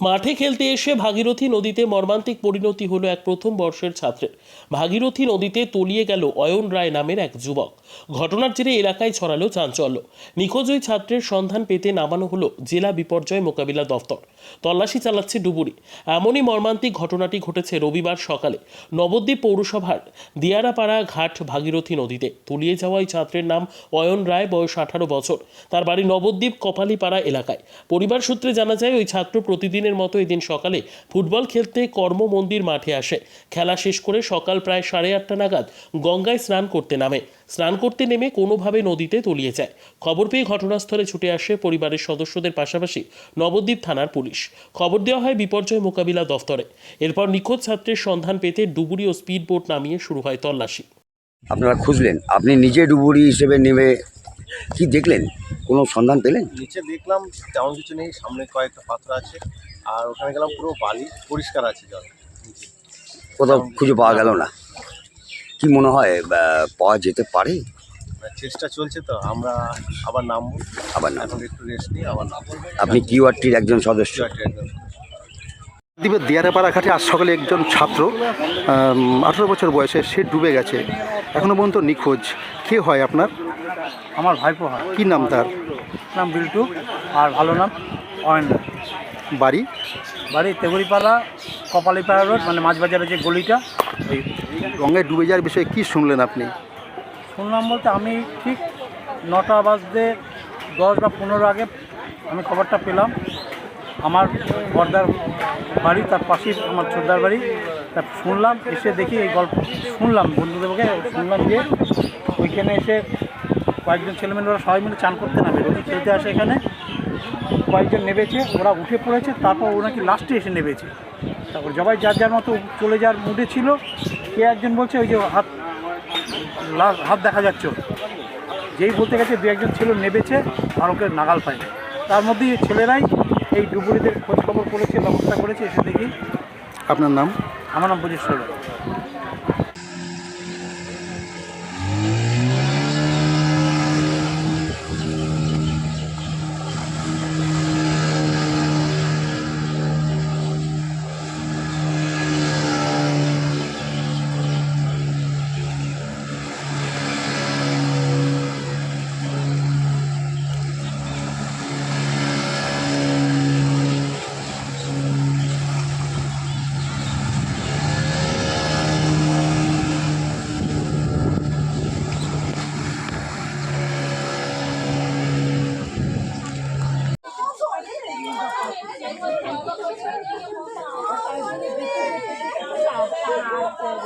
মাঠে খেলতে এসে ভাগীরথী নদীতে মর্মান্তিক পরিণতি হলো এক প্রথম বর্ষের ছাত্রের। ভাগীরথী নদীতে তলিয়ে গেল অয়ন রায় নামের এক যুবক। ঘটনার জেরে এলাকায় ছড়ালো চাঞ্চল্য। নিখোঁজ ওই ছাত্রের সন্ধান পেতে নামানো হলো জেলা বিপর্যয় মোকাবিলা দফতর তল্লাশি চালাচ্ছে ডুবুরি। এমনই মর্মান্তিক ঘটনাটি ঘটেছে রবিবার সকালে নবদ্বীপ পৌরসভার দিয়ারাপাড়া ঘাট ভাগীরথী নদীতে। তলিয়ে যাওয়া ওই ছাত্রের নাম অয়ন রায়, বয়স আঠারো বছর। তার বাড়ি নবদ্বীপ কপালীপাড়া এলাকায়। পরিবার সূত্রে জানা যায়, ওই ছাত্র প্রতিদিনের মতো এদিন সকালে ফুটবল খেলতে কর্মমন্দির মাঠে আসে। খেলা শেষ করে সকাল প্রায় সাড়ে আটটা নাগাদ গঙ্গায় স্নান করতে নামে। স্নান করতে নেমে কোনোভাবে নদীতে তলিয়ে যায়। খবর পেয়ে ঘটনাস্থলে ছুটে আসে পরিবারের সদস্যদের পাশাপাশি নবদ্বীপ থানার পুলিশ। খবর দেওয়া হয় বিপর্যয় মোকাবিলা দফতরে। এরপর নিখোঁজ ছাত্রের সন্ধান পেতে ডুবুরি ও স্পিড বোট নামিয়ে শুরু হয় তল্লাশি। আপনারা খুঁজলেন? আপনি নিজে ডুবুরি হিসেবে নেমে কি দেখলেন? কোনো সন্ধান পেলেন? নিচে দেখলাম তেমন কিছু নেই সামনে কয়েকটা পাথর আছে আর ওখানে গেলাম পুরো বালি পরিষ্কার আছে জল। কোথাও খুঁজে পাওয়া গেল না। কি মনে হয় পাওয়া যেতে পারে? চেষ্টা চলছে তো আমরা আবার নামবো। আবার নাম একটু রেস্ট নিয়ে আবার নামবো। আপনি কিউআরটির একজন সদস্য। দ্বীপের দিয়ারাপাড়া ঘাটে আজ সকালে একজন ছাত্র আঠেরো বছর বয়সে সে ডুবে গেছে। এখনও পর্যন্ত নিখোঁজ। কে হয় আপনার? আমার ভাইপো হয়। কী নাম তার? নাম বিল্টু আর ভালো নাম অয়ন। বাড়ি? বাড়ি তেগুড়িপাড়া কপালীপাড়া রোড মানে মাছবাজারের যে গলিটা ওই গঙ্গায় ডুবে যাওয়ার বিষয়ে কি শুনলেন আপনি? শুনলাম বলতে আমি ঠিক নটা বাজতে দশ বা পনেরো আগে আমি খবরটা পেলাম। আমার বর্দার বাড়ি, তার পাশেই আমার ছোটদার বাড়ি। তা শুনলাম, এসে দেখি এই গল্প, শুনলাম, বন্ধুদেরকে শুনলাম যে ওইখানে এসে কয়েকজন ছেলেমেয়েরা ওরা সবাই মিলে চান করতে নামে রোগী খেলতে আসে এখানে। কয়েকজন নেবেছে, ওরা উঠে পড়েছে, তারপর ও নাকি লাস্টে এসে নেবেছে। তারপর সবাই যার যার মতো চলে যাওয়ার মুডে ছিল, কে একজন বলছে, ওই যে হাত হাত দেখা যাচ্ছে যেই বলতে গেছে, দু একজন ছিল নেবেছে, আর ওকে নাগাল পায় তার মধ্যে ছেলেরাই এই ডুবুরিদের খোঁজখবর করেছে ব্যবস্থা করেছে এসে দেখি। আপনার নাম? আমার নাম বুঝিস